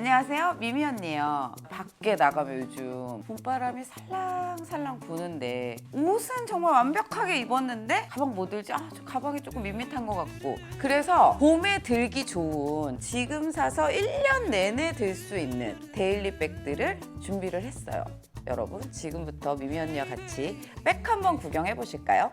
안녕하세요. 미미 언니예요. 밖에 나가면 요즘 봄바람이 살랑살랑 부는데 옷은 정말 완벽하게 입었는데 가방 못 들지? 아, 저 가방이 조금 밋밋한 것 같고. 그래서 봄에 들기 좋은 지금 사서 1년 내내 들 수 있는 데일리 백들을 준비를 했어요. 여러분 지금부터 미미 언니와 같이 백 한번 구경해 보실까요?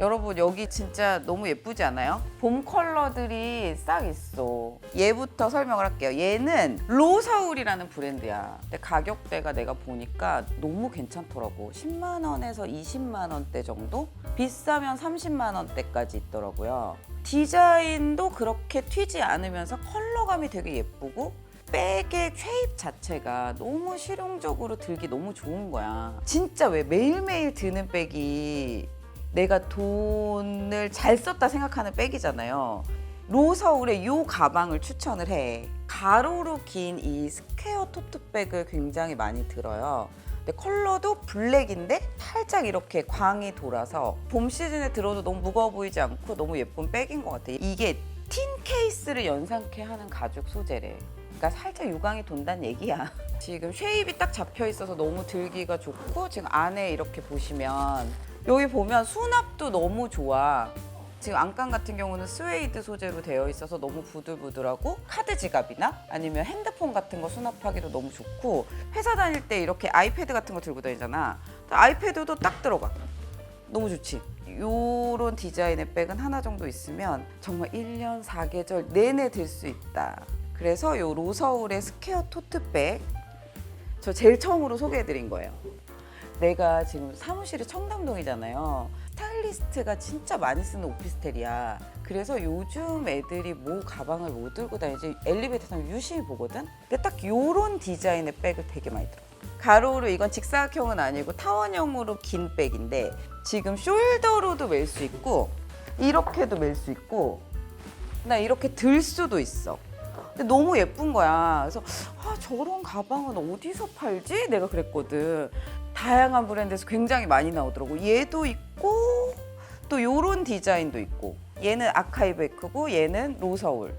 여러분 여기 진짜 너무 예쁘지 않아요? 봄 컬러들이 싹 있어. 얘부터 설명을 할게요. 얘는 로서울이라는 브랜드야. 근데 가격대가 내가 보니까 너무 괜찮더라고. 10만 원에서 20만 원대 정도? 비싸면 30만 원대까지 있더라고요. 디자인도 그렇게 튀지 않으면서 컬러감이 되게 예쁘고 백의 쉐입 자체가 너무 실용적으로 들기 너무 좋은 거야. 진짜 왜 매일매일 드는 백이 내가 돈을 잘 썼다 생각하는 백이잖아요. 로서울의 이 가방을 추천을 해. 가로로 긴 이 스퀘어 토트백을 굉장히 많이 들어요. 근데 컬러도 블랙인데 살짝 이렇게 광이 돌아서 봄 시즌에 들어도 너무 무거워 보이지 않고 너무 예쁜 백인 것 같아요. 이게 틴 케이스를 연상케 하는 가죽 소재래. 그러니까 살짝 유광이 돈다는 얘기야. 지금 쉐입이 딱 잡혀 있어서 너무 들기가 좋고 지금 안에 이렇게 보시면 여기 보면 수납도 너무 좋아. 지금 안감 같은 경우는 스웨이드 소재로 되어 있어서 너무 부들부들하고 카드 지갑이나 아니면 핸드폰 같은 거 수납하기도 너무 좋고 회사 다닐 때 이렇게 아이패드 같은 거 들고 다니잖아. 아이패드도 딱 들어가. 너무 좋지. 요런 디자인의 백은 하나 정도 있으면 정말 1년 4계절 내내 들 수 있다. 그래서 요 로서울의 스퀘어 토트백 저 제일 처음으로 소개해 드린 거예요. 내가 지금 사무실이 청담동이잖아요. 스타일리스트가 진짜 많이 쓰는 오피스텔이야. 그래서 요즘 애들이 뭐 가방을 못 들고 다니지 엘리베이터 타면 유심히 보거든. 근데 딱 요런 디자인의 백을 되게 많이 들어. 가로로 이건 직사각형은 아니고 타원형으로 긴 백인데 지금 숄더로도 멜 수 있고 이렇게도 멜 수 있고 나 이렇게 들 수도 있어. 근데 너무 예쁜 거야. 그래서 아, 저런 가방은 어디서 팔지? 내가 그랬거든. 다양한 브랜드에서 굉장히 많이 나오더라고. 얘도 있고 또 요런 디자인도 있고 얘는 아카이브 에크고 얘는 로서울.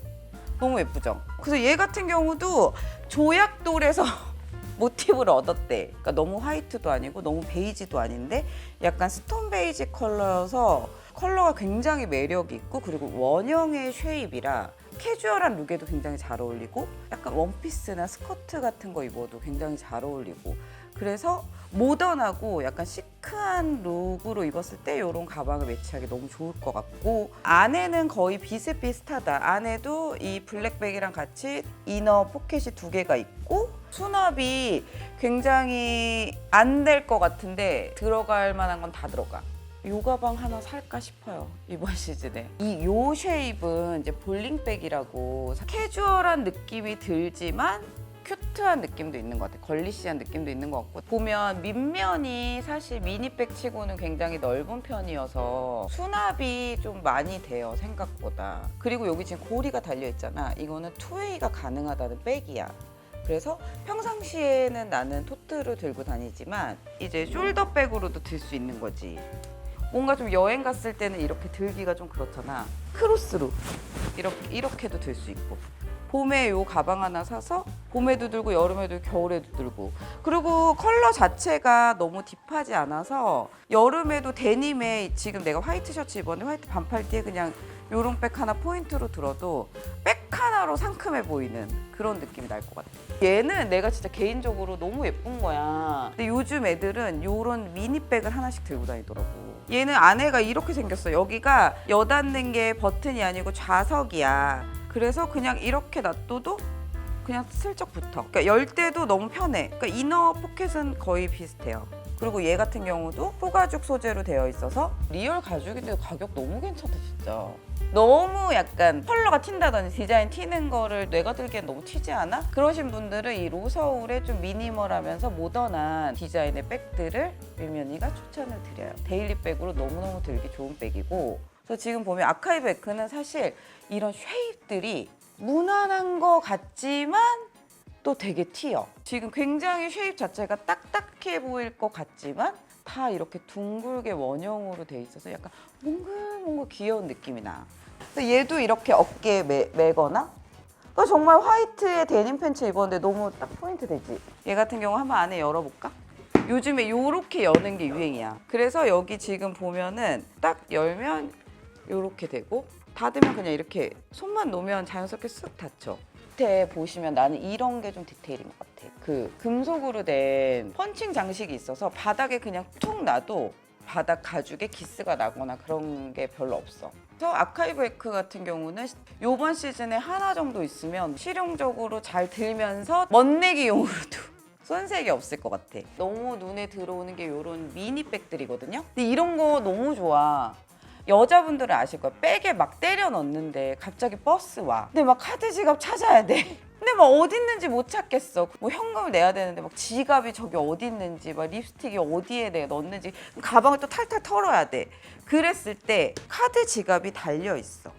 너무 예쁘죠? 그래서 얘 같은 경우도 조약돌에서 모티브를 얻었대. 그러니까 너무 화이트도 아니고 너무 베이지도 아닌데 약간 스톤 베이지 컬러여서 컬러가 굉장히 매력 있고 그리고 원형의 쉐입이라 캐주얼한 룩에도 굉장히 잘 어울리고 약간 원피스나 스커트 같은 거 입어도 굉장히 잘 어울리고 그래서 모던하고 약간 시크한 룩으로 입었을 때 이런 가방을 매치하기 너무 좋을 것 같고 안에는 거의 비슷비슷하다. 안에도 이 블랙백이랑 같이 이너 포켓이 두 개가 있고 수납이 굉장히 안 될 것 같은데 들어갈 만한 건 다 들어가. 요 가방 하나 살까 싶어요 이번 시즌에. 이 요 쉐입은 이제 볼링백이라고 캐주얼한 느낌이 들지만 큐트한 느낌도 있는 것 같아 걸리시한 느낌도 있는 것 같고. 보면 밑면이 사실 미니백 치고는 굉장히 넓은 편이어서 수납이 좀 많이 돼요 생각보다. 그리고 여기 지금 고리가 달려 있잖아. 이거는 투웨이가 가능하다는 백이야. 그래서 평상시에는 나는 토트를 들고 다니지만 이제 숄더백으로도 들 수 있는 거지. 뭔가 좀 여행 갔을 때는 이렇게 들기가 좀 그렇잖아. 크로스로. 이렇게 이렇게도 들 수 있고. 봄에 요 가방 하나 사서 봄에도 들고 여름에도 겨울에도 들고 그리고 컬러 자체가 너무 딥하지 않아서 여름에도 데님에 지금 내가 화이트 셔츠 입었는데 화이트 반팔티에 그냥 요런 백 하나 포인트로 들어도 백 하나로 상큼해 보이는 그런 느낌이 날 것 같아. 얘는 내가 진짜 개인적으로 너무 예쁜 거야. 근데 요즘 애들은 요런 미니백을 하나씩 들고 다니더라고. 얘는 안에가 이렇게 생겼어. 여기가 여닫는 게 버튼이 아니고 좌석이야. 그래서 그냥 이렇게 놔둬도 그냥 슬쩍 붙어. 그러니까 열 때도 너무 편해. 그러니까 이너 포켓은 거의 비슷해요. 그리고 얘 같은 경우도 소가죽 소재로 되어 있어서 리얼 가죽인데 가격 너무 괜찮다 진짜. 너무 약간 컬러가 튄다든지 디자인 튀는 거를 내가 들기엔 너무 튀지 않아? 그러신 분들은 이 로서울의 좀 미니멀하면서 모던한 디자인의 백들을 밀면이가 추천을 드려요. 데일리 백으로 너무너무 들기 좋은 백이고 그래서 지금 보면 아카이브 에크는 사실 이런 쉐입들이 무난한 거 같지만 또 되게 튀어. 지금 굉장히 쉐입 자체가 딱딱해 보일 것 같지만 다 이렇게 둥글게 원형으로 돼 있어서 약간 몽글몽글 귀여운 느낌이 나. 근데 얘도 이렇게 어깨에 매, 매거나 그 정말 화이트의 데님 팬츠 입었는데 너무 딱 포인트 되지. 얘 같은 경우 한번 안에 열어볼까? 요즘에 요렇게 여는 게 유행이야. 그래서 여기 지금 보면은 딱 열면 요렇게 되고 닫으면 그냥 이렇게 손만 놓으면 자연스럽게 쓱 닫혀. 밑에 보시면 나는 이런 게 좀 디테일인 것 같아. 그 금속으로 된 펀칭 장식이 있어서 바닥에 그냥 툭 놔도 바닥 가죽에 기스가 나거나 그런 게 별로 없어. 그래서 아카이브 에크 같은 경우는 이번 시즌에 하나 정도 있으면 실용적으로 잘 들면서 멋내기용으로도 손색이 없을 것 같아. 너무 눈에 들어오는 게 이런 미니백들이거든요. 근데 이런 거 너무 좋아. 여자분들은 아실 거야. 백에 막 때려 넣는데 갑자기 버스 와. 근데 막 카드 지갑 찾아야 돼. 근데 막 어디 있는지 못 찾겠어. 뭐 현금을 내야 되는데 막 지갑이 저기 어디 있는지, 막 립스틱이 어디에 내가 넣었는지 가방을 또 탈탈 털어야 돼. 그랬을 때 카드 지갑이 달려 있어.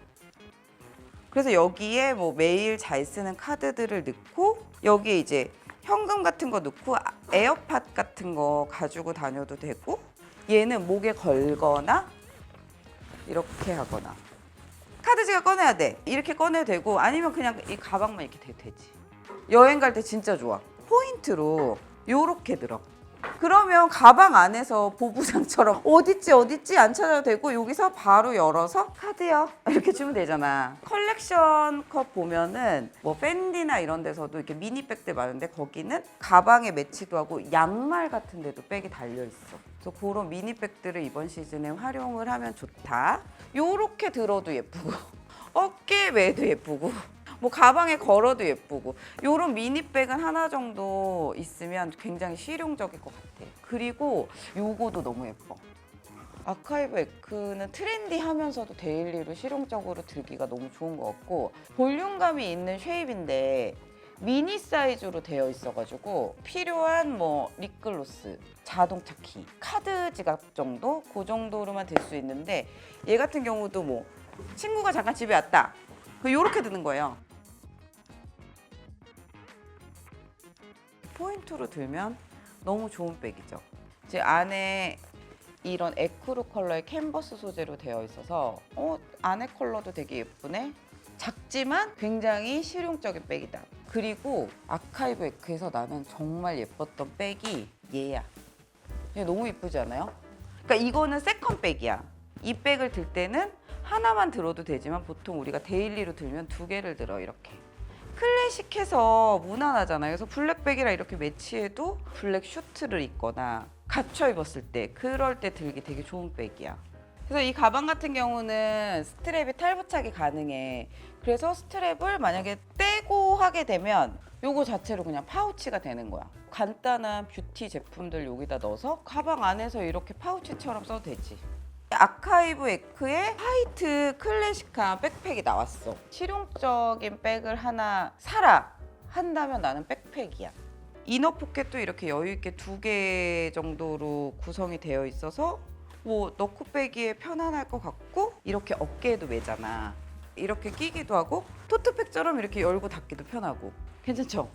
그래서 여기에 뭐 매일 잘 쓰는 카드들을 넣고 여기에 이제 현금 같은 거 넣고 아- 에어팟 같은 거 가지고 다녀도 되고 얘는 목에 걸거나 이렇게 하거나. 카드 지갑 꺼내야 돼. 이렇게 꺼내도 되고 아니면 그냥 이 가방만 이렇게 대도 되지. 여행 갈 때 진짜 좋아. 포인트로 요렇게 들어. 그러면 가방 안에서 보부장처럼 어딨지 어딨지 안 찾아도 되고 여기서 바로 열어서 카드요. 이렇게 주면 되잖아. 컬렉션 컵 보면은 뭐 팬디나 이런 데서도 이렇게 미니백들 많은데 거기는 가방에 매치도 하고 양말 같은 데도 백이 달려 있어 그래서 그런 미니백들을 이번 시즌에 활용을 하면 좋다 요렇게 들어도 예쁘고 어깨에 매도 예쁘고 뭐 가방에 걸어도 예쁘고 요런 미니백은 하나 정도 있으면 굉장히 실용적일 것 같아. 그리고 요거도 너무 예뻐. 아카이브 에크는 트렌디하면서도 데일리로 실용적으로 들기가 너무 좋은 것 같고 볼륨감이 있는 쉐입인데 미니 사이즈로 되어 있어가지고 필요한 뭐 립글로스, 자동차 키, 카드 지갑 정도 그 정도로만 될수 있는데 얘 같은 경우도 뭐 친구가 잠깐 집에 왔다. 이렇게 드는 거예요. 포인트로 들면 너무 좋은 백이죠. 이제 안에 이런 에크루 컬러의 캔버스 소재로 되어 있어서 어 안에 컬러도 되게 예쁘네. 작지만 굉장히 실용적인 백이다. 그리고 아카이브 에크에서 나는 정말 예뻤던 백이 얘야. 얘 너무 예쁘지 않아요? 그러니까 이거는 세컨 백이야. 이 백을 들 때는 하나만 들어도 되지만 보통 우리가 데일리로 들면 두 개를 들어 이렇게. 클래식해서 무난하잖아요. 그래서 블랙백이랑 이렇게 매치해도 블랙 슈트를 입거나 갖춰 입었을 때 그럴 때 들기 되게 좋은 백이야. 그래서 이 가방 같은 경우는 스트랩이 탈부착이 가능해. 그래서 스트랩을 만약에 떼고 하게 되면 요거 자체로 그냥 파우치가 되는 거야. 간단한 뷰티 제품들 여기다 넣어서 가방 안에서 이렇게 파우치처럼 써도 되지. 아카이브 에크의 화이트 클래식한 백팩이 나왔어. 실용적인 백을 하나 사라 한다면 나는 백팩이야. 이너 포켓도 이렇게 여유 있게 두 개 정도로 구성이 되어 있어서 뭐 넣고 빼기에 편안할 것 같고 이렇게 어깨에도 매잖아. 이렇게 끼기도 하고 토트백처럼 이렇게 열고 닫기도 편하고 괜찮죠?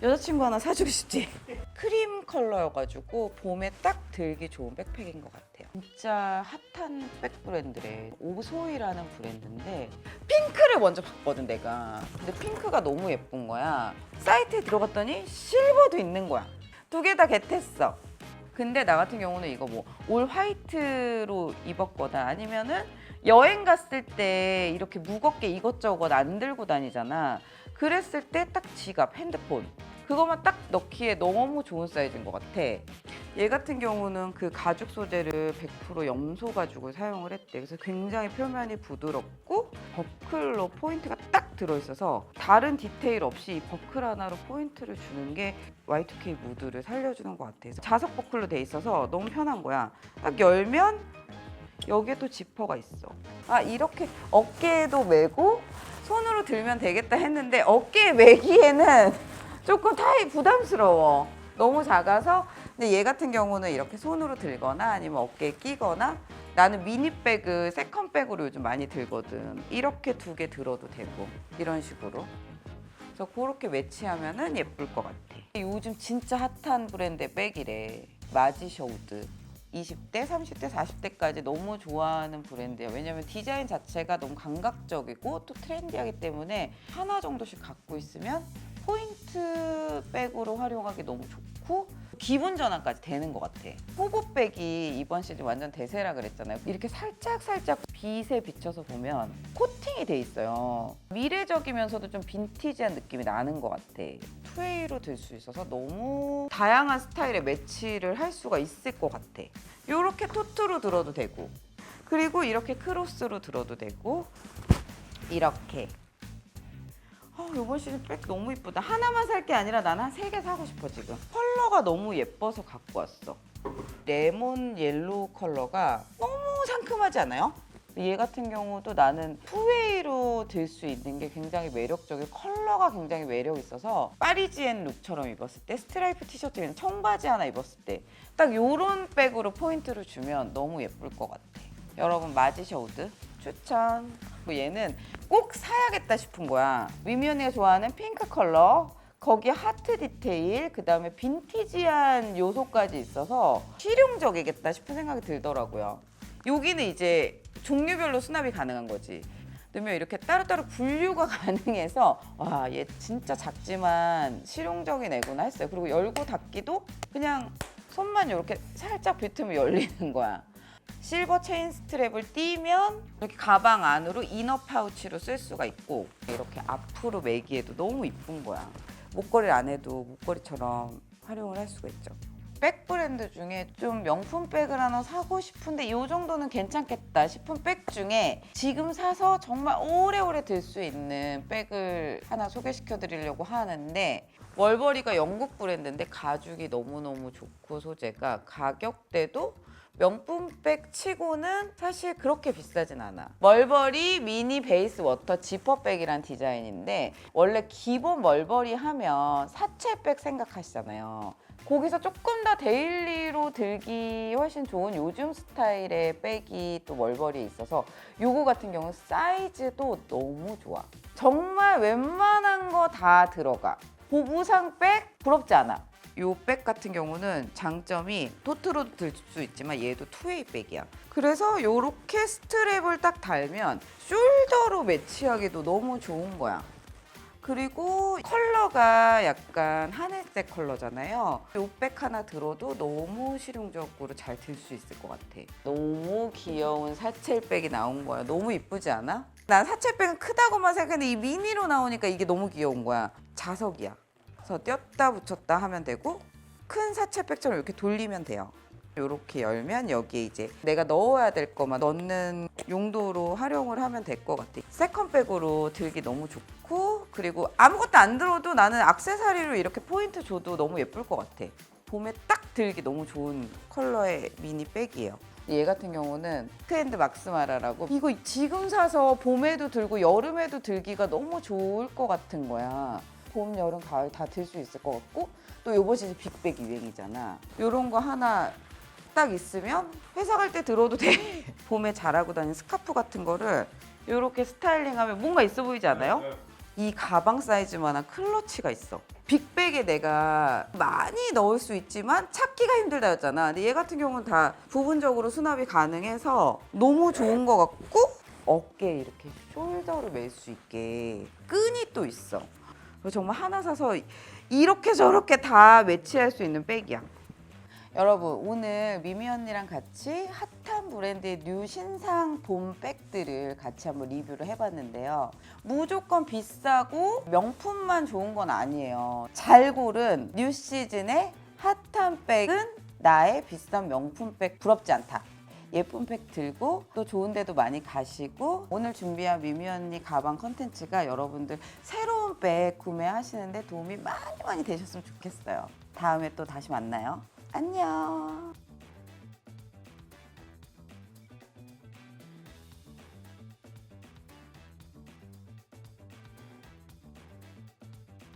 여자친구 하나 사주고 싶지? 크림 컬러여가지고 봄에 딱 들기 좋은 백팩인 것 같아요. 진짜 핫한 백 브랜드래. 오소이라는 브랜드인데 핑크를 먼저 봤거든 내가. 근데 핑크가 너무 예쁜 거야. 사이트에 들어갔더니 실버도 있는 거야. 두 개 다 겟했어. 근데 나 같은 경우는 이거 뭐 올 화이트로 입었거나 아니면은 여행 갔을 때 이렇게 무겁게 이것저것 안 들고 다니잖아. 그랬을 때 딱 지갑, 핸드폰 그거만 딱 넣기에 너무 좋은 사이즈인 것 같아. 얘 같은 경우는 그 가죽 소재를 100% 염소 가죽을 사용을 했대. 그래서 굉장히 표면이 부드럽고 버클로 포인트가 딱 들어있어서 다른 디테일 없이 이 버클 하나로 포인트를 주는 게 Y2K 무드를 살려주는 것 같아. 서 자석 버클로 돼 있어서 너무 편한 거야. 딱 열면 여기에 또 지퍼가 있어. 아 이렇게 어깨에도 메고 손으로 들면 되겠다 했는데 어깨에 메기에는 조금 타이 부담스러워. 너무 작아서 근데 얘 같은 경우는 이렇게 손으로 들거나 아니면 어깨에 끼거나 나는 미니백을 세컨백으로 요즘 많이 들거든. 이렇게 두 개 들어도 되고 이런 식으로. 그래서 그렇게 매치하면은 예쁠 것 같아. 요즘 진짜 핫한 브랜드의 백이래. 마지셔우드. 20대, 30대, 40대까지 너무 좋아하는 브랜드예요. 왜냐면 디자인 자체가 너무 감각적이고 또 트렌디하기 때문에 하나 정도씩 갖고 있으면 포인트 백으로 활용하기 너무 좋고 기분 전환까지 되는 것 같아. 호보백이 이번 시즌 완전 대세라 그랬잖아요. 이렇게 살짝 살짝 빛에 비춰서 보면 코팅이 돼 있어요. 미래적이면서도 좀 빈티지한 느낌이 나는 것 같아. 투웨이로 들수 있어서 너무 다양한 스타일의 매치를 할 수가 있을 것 같아. 이렇게 토트로 들어도 되고, 그리고 이렇게 크로스로 들어도 되고, 이렇게. 아, 이번 시즌 백 너무 이쁘다. 하나만 살 게 아니라 나는 한 세 개 사고 싶어 지금. 컬러가 너무 예뻐서 갖고 왔어. 레몬 옐로우 컬러가 너무 상큼하지 않아요? 얘 같은 경우도 나는 투웨이로 들 수 있는 게 굉장히 매력적이고 컬러가 굉장히 매력 있어서 파리지엔 룩처럼 입었을 때 스트라이프 티셔츠 그냥 청바지 하나 입었을 때 딱 요런 백으로 포인트를 주면 너무 예쁠 것 같아. 여러분 마지셔우드 추천. 뭐 얘는 꼭 사야겠다 싶은 거야. 위면이가 좋아하는 핑크 컬러. 거기에 하트 디테일, 그 다음에 빈티지한 요소까지 있어서 실용적이겠다 싶은 생각이 들더라고요. 여기는 이제 종류별로 수납이 가능한 거지. 넣으면 이렇게 따로따로 분류가 가능해서 와 얘 진짜 작지만 실용적인 애구나 했어요. 그리고 열고 닫기도 그냥 손만 이렇게 살짝 빗으면 열리는 거야. 실버 체인 스트랩을 띄면 이렇게 가방 안으로 이너 파우치로 쓸 수가 있고 이렇게 앞으로 매기에도 너무 이쁜 거야. 목걸이를 안 해도 목걸이처럼 활용을 할 수가 있죠. 백 브랜드 중에 좀 명품 백을 하나 사고 싶은데 이 정도는 괜찮겠다 싶은 백 중에 지금 사서 정말 오래오래 들 수 있는 백을 하나 소개시켜 드리려고 하는데 월버리가 영국 브랜드인데 가죽이 너무너무 좋고 소재가 가격대도 명품백 치고는 사실 그렇게 비싸진 않아. 멀버리 미니 베이스 워터 지퍼백이란 디자인인데 원래 기본 멀버리 하면 사채백 생각하시잖아요. 거기서 조금 더 데일리로 들기 훨씬 좋은 요즘 스타일의 백이 또 멀버리에 있어서 요거 같은 경우는 사이즈도 너무 좋아. 정말 웬만한 거 다 들어가. 보부상 백 부럽지 않아. 요 백 같은 경우는 장점이 토트로도 들 수 있지만 얘도 투웨이 백이야. 그래서 요렇게 스트랩을 딱 달면 숄더로 매치하기도 너무 좋은 거야. 그리고 컬러가 약간 하늘색 컬러잖아요. 요백 하나 들어도 너무 실용적으로 잘 들 수 있을 것 같아. 너무 귀여운 사첼백이 나온 거야. 너무 이쁘지 않아? 난 사첼백은 크다고만 생각했는데 이 미니로 나오니까 이게 너무 귀여운 거야. 자석이야. 그래서 띄었다 붙였다 하면 되고 큰 사채백처럼 이렇게 돌리면 돼요. 이렇게 열면 여기에 이제 내가 넣어야 될 것만 넣는 용도로 활용을 하면 될 것 같아. 세컨백으로 들기 너무 좋고 그리고 아무것도 안 들어도 나는 악세사리로 이렇게 포인트 줘도 너무 예쁠 것 같아. 봄에 딱 들기 너무 좋은 컬러의 미니 백이에요. 얘 같은 경우는 트렌드 막스마라라고 이거 지금 사서 봄에도 들고 여름에도 들기가 너무 좋을 것 같은 거야. 봄, 여름, 가을 다 들 수 있을 것 같고 또 요번 시즌 빅백 유행이잖아. 요런 거 하나 딱 있으면 회사 갈 때 들어도 돼. 봄에 잘하고 다니는 스카프 같은 거를 이렇게 스타일링하면 뭔가 있어 보이지 않아요? 이 가방 사이즈만한 클러치가 있어. 빅백에 내가 많이 넣을 수 있지만 찾기가 힘들다였잖아. 근데 얘 같은 경우는 다 부분적으로 수납이 가능해서 너무 좋은 것 같고 어깨에 이렇게 숄더를 멜수 있게 끈이 또 있어. 정말 하나 사서 이렇게 저렇게 다 매치할 수 있는 백이야. 여러분 오늘 미미 언니랑 같이 핫한 브랜드의 뉴 신상 봄 백들을 같이 한번 리뷰를 해봤는데요. 무조건 비싸고 명품만 좋은 건 아니에요. 잘 고른 뉴 시즌의 핫한 백은 나의 비싼 명품 백 부럽지 않다. 예쁜 백 들고 또 좋은 데도 많이 가시고 오늘 준비한 미미 언니 가방 컨텐츠가 여러분들 새로운 백 구매하시는데 도움이 많이 많이 되셨으면 좋겠어요. 다음에 또 다시 만나요. 안녕.